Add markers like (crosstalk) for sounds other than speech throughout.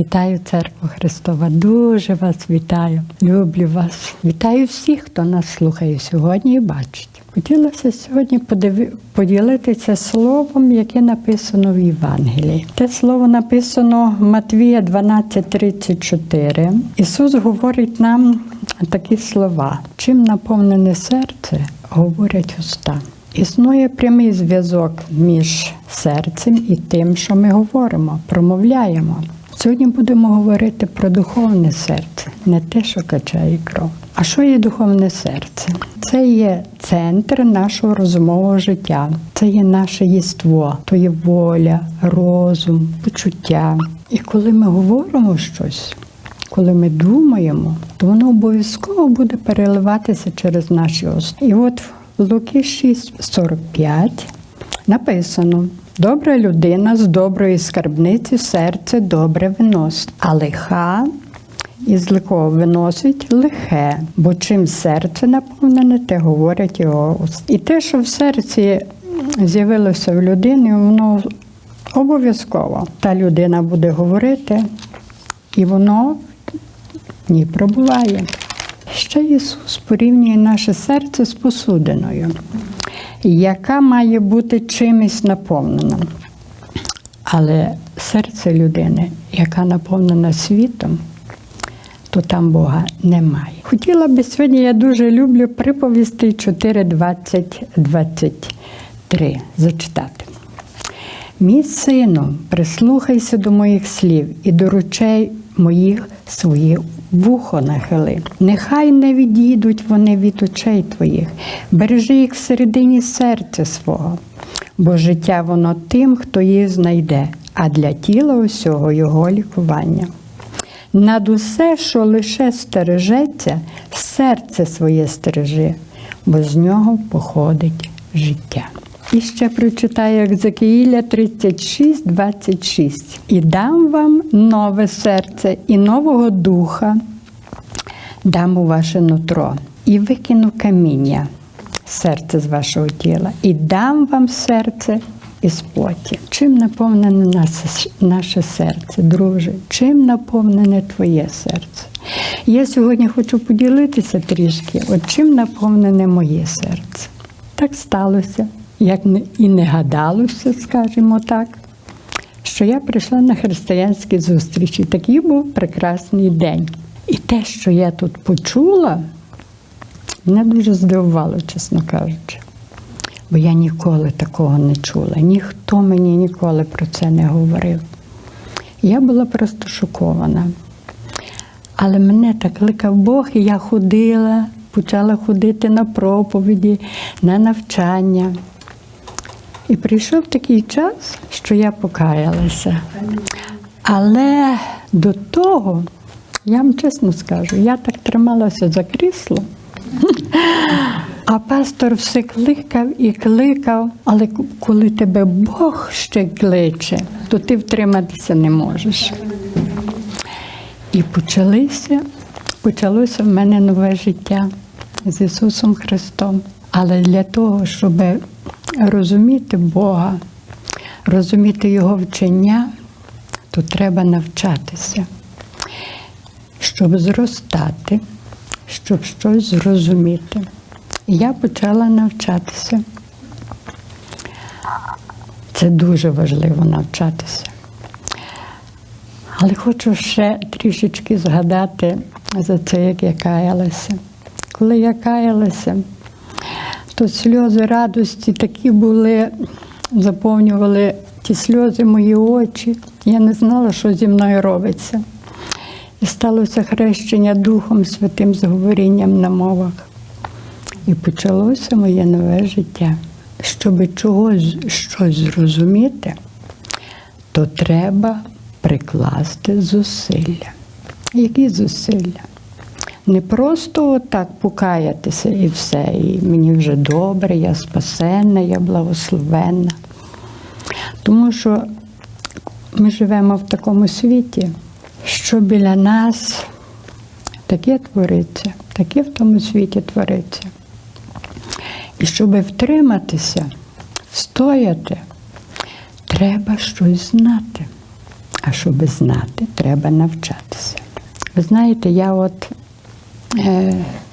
Вітаю церкву Христова. Дуже вас вітаю. Люблю вас. Вітаю всіх, хто нас слухає сьогодні і бачить. Хотілося сьогодні подиви- поділитися словом, яке написано в Євангелії. Те слово написано Матвія 12:34. Ісус говорить нам такі слова: чим наповнене серце, говорять уста. Існує прямий зв'язок між серцем і тим, що ми говоримо, промовляємо. Сьогодні будемо говорити про духовне серце, не те, що качає кров. А що є духовне серце? Це є центр нашого розумового життя, це є наше єство, то є воля, розум, почуття. І коли ми говоримо щось, коли ми думаємо, то воно обов'язково буде переливатися через наші уста. І от в Луки 6,45 написано: добра людина з доброї скарбниці серце добре виносить, а лиха із лихого виносить лихе, бо чим серце наповнене, те говорять його уст. І те, що в серці з'явилося в людини, воно обов'язково та людина буде говорити, і воно в ній пробуває. Ще Ісус порівнює наше серце з посудиною, яка має бути чимось наповнена. Але серце людини, яка наповнена світом, то там Бога немає. Хотіла би сьогодні, я дуже люблю приповісти 4, 20, 23 зачитати. Мій сину, прислухайся до моїх слів і до речей моїх своє вухо нахили. Нехай не відійдуть вони від очей твоїх, бережи їх всередині серця свого, бо життя воно тим, хто їх знайде, а для тіла усього його лікування. Над усе, що лише стережеться, серце своє стережи, бо з нього походить життя. І ще прочитаю Екзекіїля 36, 26. І дам вам нове серце і нового духа, дам у ваше нутро, і викину каміння, серце з вашого тіла, і дам вам серце із плоті. Чим наповнене наше, серце, друже? Чим наповнене твоє серце? Я сьогодні хочу поділитися трішки, от чим наповнене моє серце. Так сталося, як і не гадалося, скажімо так, що я прийшла на християнські зустрічі. Такий був прекрасний день. І те, що я тут почула, мене дуже здивувало, чесно кажучи. Бо я ніколи такого не чула. Ніхто мені ніколи про це не говорив. Я була просто шокована. Але мене так кликав Бог, і я ходила, почала ходити на проповіді, на навчання. І прийшов такий час, що я покаялася. Але до того, я вам чесно скажу, я так трималася за крісло. А пастор все кликав і кликав, але коли тебе Бог ще кличе, то ти втриматися не можеш. І почалися, почалося в мене нове життя з Ісусом Христом. Але для того, щоб розуміти Бога, розуміти Його вчення, то треба навчатися, щоб зростати, щоб щось зрозуміти. І я почала навчатися. Це дуже важливо навчатися. Але хочу ще трішечки згадати за це, як я каялася. Коли я каялася, то сльози радості такі були, заповнювали ті сльози мої очі. Я не знала, що зі мною робиться. І сталося хрещення Духом Святим з говорінням на мовах. І почалося моє нове життя. Щоб чогось щось зрозуміти, то треба прикласти зусилля. Які зусилля? Не просто так покаятися і все, і мені вже добре, я спасенна, я благословенна. Тому що ми живемо в такому світі, що біля нас таке твориться, таке в тому світі твориться. І щоб втриматися, встояти, треба щось знати. А щоб знати, треба навчатися. Ви знаєте, я от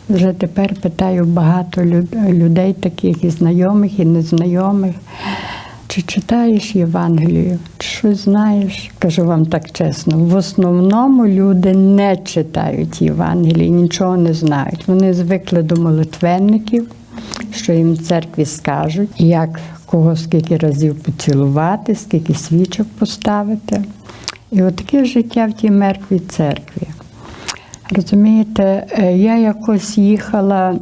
вже тепер питаю багато людей, таких і знайомих, і незнайомих. Чи читаєш Євангелію, чи щось знаєш? Кажу вам так чесно. В основному люди не читають Євангелії, нічого не знають. Вони звикли до молитвенників, що їм в церкві скажуть, як кого скільки разів поцілувати, скільки свічок поставити. І отаке життя в тій мертвій церкві. Розумієте, е, я якось їхала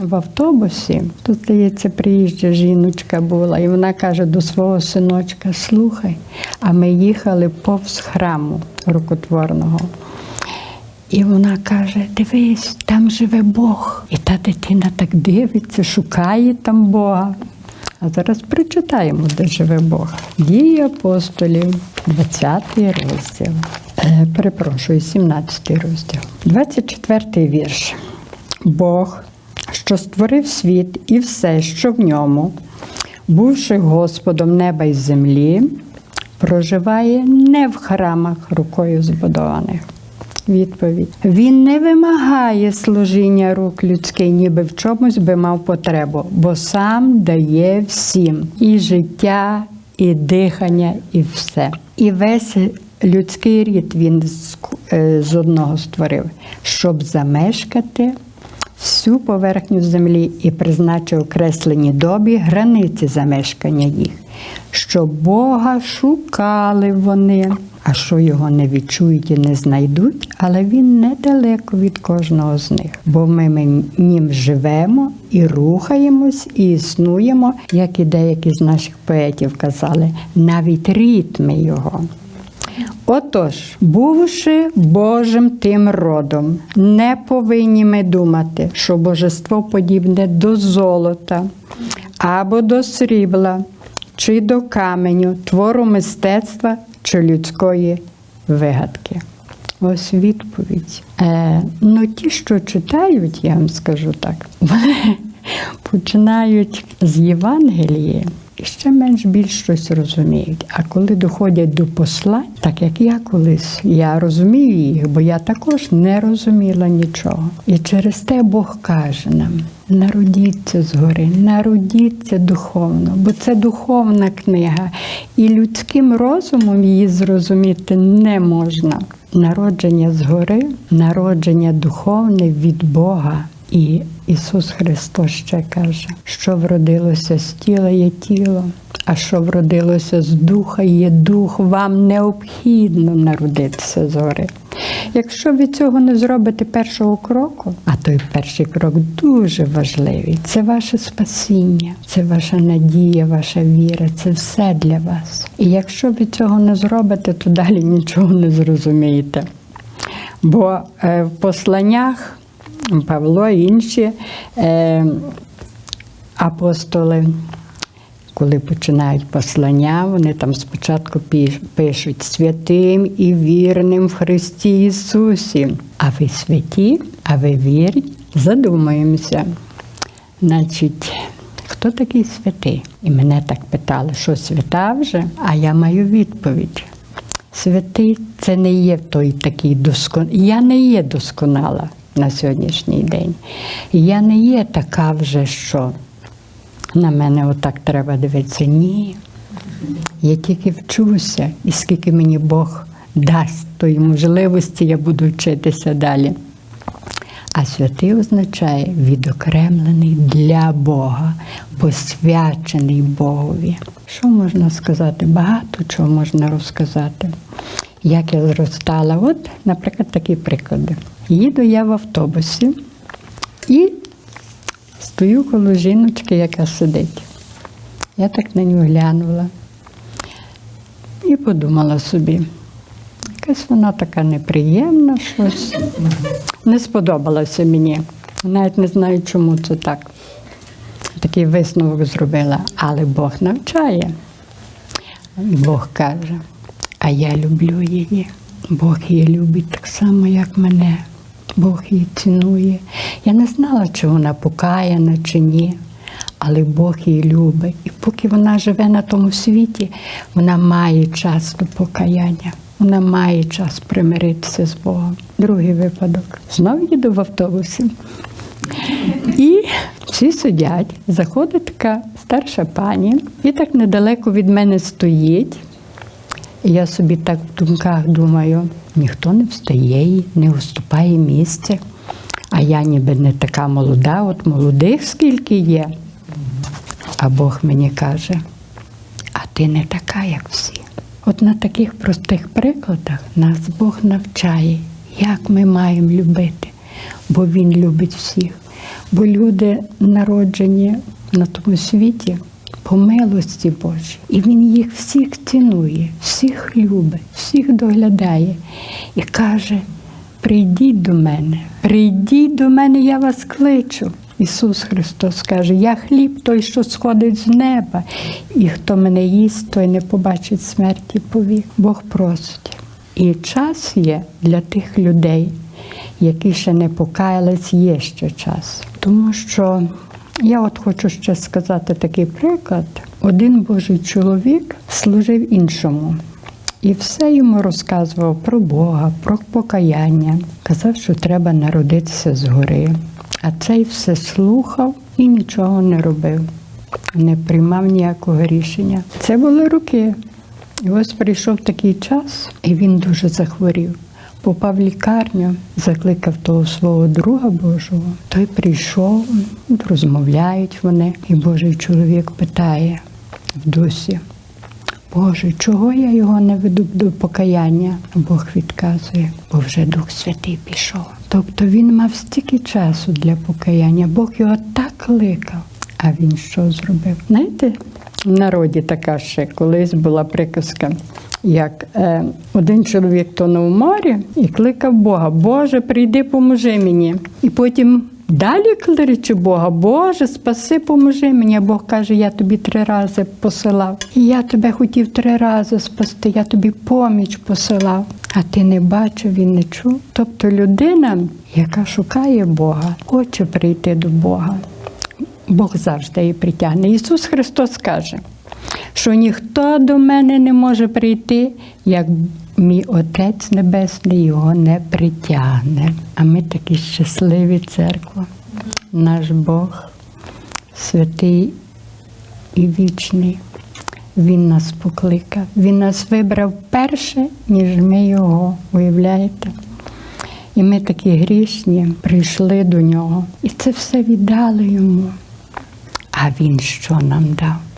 в автобусі, тут, здається, приїжджа жіночка була, і вона каже до свого синочка: слухай, а ми їхали повз храму рукотворного. І вона каже: дивись, там живе Бог. І та дитина так дивиться, шукає там Бога. А зараз прочитаємо, де живе Бог. Дії апостолів, 20 розділ. Е, перепрошую, 17 розділ. 24 вірш. Бог, що створив світ і все, що в ньому, бувши Господом неба й землі, проживає не в храмах рукою збудованих. Відповідь. Він не вимагає служіння рук людських, ніби в чомусь би мав потребу, бо сам дає всім і життя, і дихання, і все. І весь людський рід він з, е, одного створив, щоб замешкати всю поверхню землі і призначив окреслені добі границі замешкання їх, щоб Бога шукали вони, а що його не відчують і не знайдуть, але він недалеко від кожного з них, бо ми, ми ним живемо і рухаємось, і існуємо, як і деякі з наших поетів казали, навіть ритми його. Отож, бувши Божим тим родом, не повинні ми думати, що божество подібне до золота або до срібла, чи до каменю, твору мистецтва чи людської вигадки. Ось відповідь. Е, ну, ті, що читають, я вам скажу так, (laughs) починають з Євангелії ще менш більш щось розуміють. А коли доходять до послань, так як я колись, я розумію їх, бо я також не розуміла нічого. І через те Бог каже нам: народіться згори, народіться духовно, бо це духовна книга, і людським розумом її зрозуміти не можна. Народження згори, народження духовне від Бога. І Ісус Христос ще каже, що вродилося з тіла є тіло, а що вродилося з духа є дух, вам необхідно народитися згори. Якщо ви цього не зробите першого кроку, а той перший крок дуже важливий, це ваше спасіння, це ваша надія, ваша віра, це все для вас. І якщо ви цього не зробите, то далі нічого не зрозумієте. Бо е, в посланнях Павло і інші е, апостоли, коли починають послання, вони там спочатку пишуть святим і вірним в Христі Ісусі. А ви святі, а ви вірні? Задумаємося. Значить, хто такий святий? І мене так питали, що свята вже, а я маю відповідь. Святий це не є той такий досконалий. Я не є досконала на сьогоднішній день. Я не є така вже, що на мене отак треба дивитися. Ні. Я тільки вчуся, і скільки мені Бог дасть тої можливості, я буду вчитися далі. А святий означає відокремлений для Бога, посвячений Богові. Що можна сказати? Багато чого можна розказати. Як я зростала, от, наприклад, такі приклади. Їду я в автобусі і стою коло жіночки, яка сидить. Я так на нього глянула і подумала собі, якась вона така неприємна, щось не сподобалося мені. Навіть не знаю, чому це так. Такий висновок зробила. Але Бог навчає. Бог каже, а я люблю її. Бог її любить так само, як мене. Бог її цінує. Я не знала, чи вона покаяна, чи ні. Але Бог її любить. І поки вона живе на тому світі, вона має час до покаяння. вона має час примиритися з Богом. Другий випадок. Знову їду в автобусі. І всі сидять, заходить така старша пані, і так недалеко від мене стоїть. Я собі так в думках думаю, ніхто не встає не уступає місце. А я ніби не така молода, от молодих скільки є. А Бог мені каже, а ти не така, як всі. От на таких простих прикладах нас Бог навчає, як ми маємо любити, бо Він любить всіх. Бо люди народжені на тому світі по милості Божій. І Він їх всіх цінує, всіх любить, всіх доглядає і каже: прийдіть до мене, прийдіть до мене, я вас кличу. Ісус Христос каже, я хліб той, що сходить з неба, і хто мене їсть, той не побачить смерті повік. Бог просить. І час є для тих людей, які ще не покаялись, є ще час. Тому що я от хочу ще сказати такий приклад. Один Божий чоловік служив іншому. І все йому розказував про Бога, про покаяння. Казав, що треба народитися згори. А цей все слухав і нічого не робив, не приймав ніякого рішення. Це були роки. І ось прийшов такий час, і він дуже захворів. Попав в лікарню, закликав того свого друга Божого. Той прийшов, розмовляють вони, і Божий чоловік питає в дусі. Боже, чого я його не веду до покаяння? Бог відказує, бо вже Дух Святий пішов. Тобто він мав стільки часу для покаяння, Бог його так кликав. А він що зробив? Знаєте, в народі така ще колись була приказка, як е, один чоловік тонув в морі і кликав Бога, Боже, прийди, поможи мені. І потім Далі кличе Бога, Боже, спаси, поможи мені. Бог каже, я тобі три рази посилав. І я тебе хотів три рази спасти, я тобі поміч посилав. А ти не бачив і не чув. Тобто людина, яка шукає Бога, хоче прийти до Бога. Бог завжди її притягне. Ісус Христос каже, що ніхто до мене не може прийти, як мій Отець Небесний його не притягне. А ми такі щасливі церква. Наш Бог святий і вічний. Він нас покликав. Він нас вибрав перше, ніж ми його. Уявляєте? І ми такі грішні прийшли до нього. І це все віддали йому. А він що нам дав?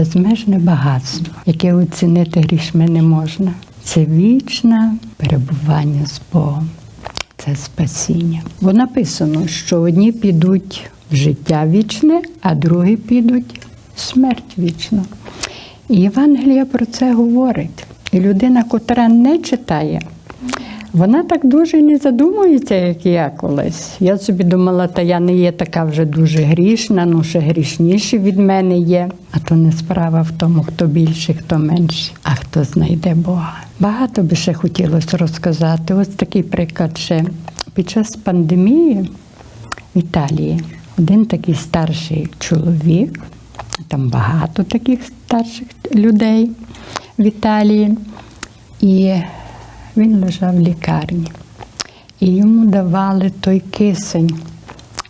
Безмежне багатство, яке оцінити грішми не можна. Це вічне перебування з Богом, це спасіння. Бо написано, що одні підуть в життя вічне, а другі підуть в смерть вічну. І Євангелія про це говорить. І людина, котра не читає, вона так дуже не задумується, як я колись. Я собі думала, та я не є така вже дуже грішна, ну ще грішніші від мене є. А то не справа в тому, хто більше, хто менше, а хто знайде Бога. Багато би ще хотілося розказати. Ось такий приклад ще під час пандемії в Італії один такий старший чоловік, там багато таких старших людей в Італії. І він лежав в лікарні. І йому давали той кисень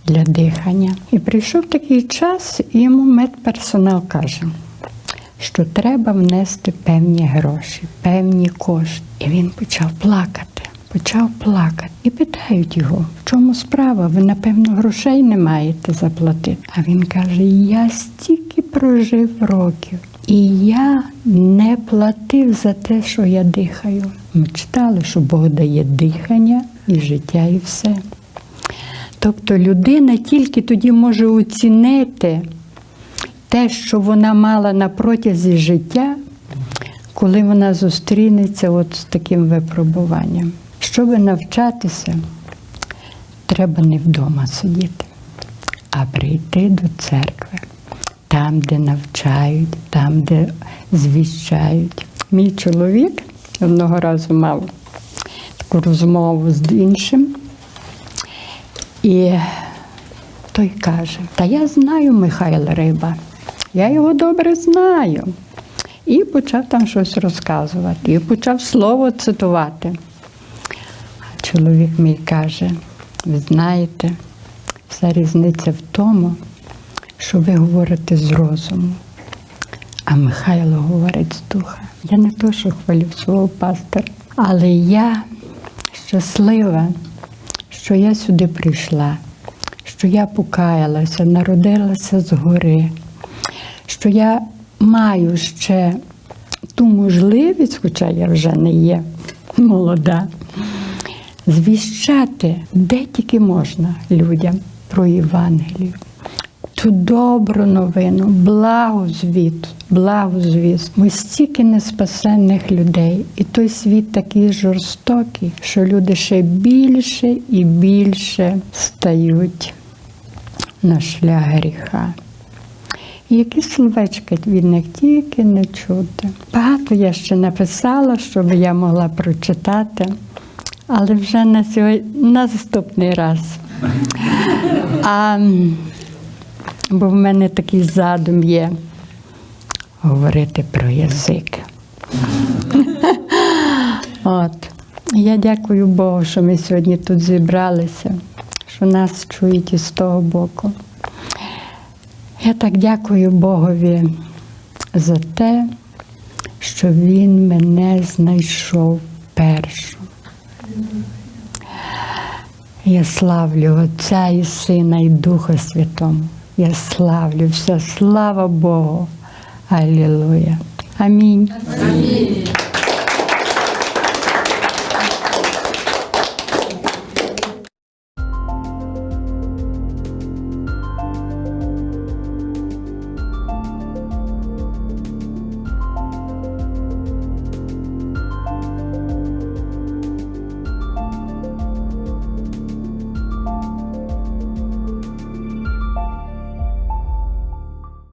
для дихання. І прийшов такий час, і йому медперсонал каже, що треба внести певні гроші, певні кошти. І він почав плакати. Почав плакати. І питають його, в чому справа? Ви, напевно, грошей не маєте заплатити. А він каже: Я стільки прожив років. І я не платив за те, що я дихаю. Ми читали, що Бог дає дихання і життя, і все. Тобто людина тільки тоді може оцінити те, що вона мала на протязі життя, коли вона зустрінеться от з таким випробуванням. Щоб навчатися, треба не вдома сидіти, а прийти до церкви, там, де навчають, там, де звіщають. Мій чоловік одного разу мав таку розмову з іншим, і той каже: Та я знаю Михайла Риба, я його добре знаю. І почав там щось розказувати, і почав слово цитувати. А чоловік мій каже: ви знаєте, вся різниця в тому, що ви говорите з розуму, а Михайло говорить з духа. Я не то, що хвалю свого пастора, але я щаслива, що я сюди прийшла, що я покаялася, народилася згори, що я маю ще ту можливість, хоча я вже не є молода, звіщати, де тільки можна людям про Євангелію. Ту добру новину, благозвіт, благозвіст. Ми стільки неспасенних людей, і той світ такий жорстокий, що люди ще більше і більше стають на шлях гріха. І які словечки від них тільки не чути. Багато я ще написала, щоб я могла прочитати, але вже на сьогодні на наступний раз. А, бо в мене такий задум є говорити про язик. От. Я дякую Богу, що ми сьогодні тут зібралися, що нас чують із того боку. Я так дякую Богові за те, що Він мене знайшов першу. Я славлю Отця і Сина і Духа Святому. Я славлю все, слава Богу. Алілуя. Амінь.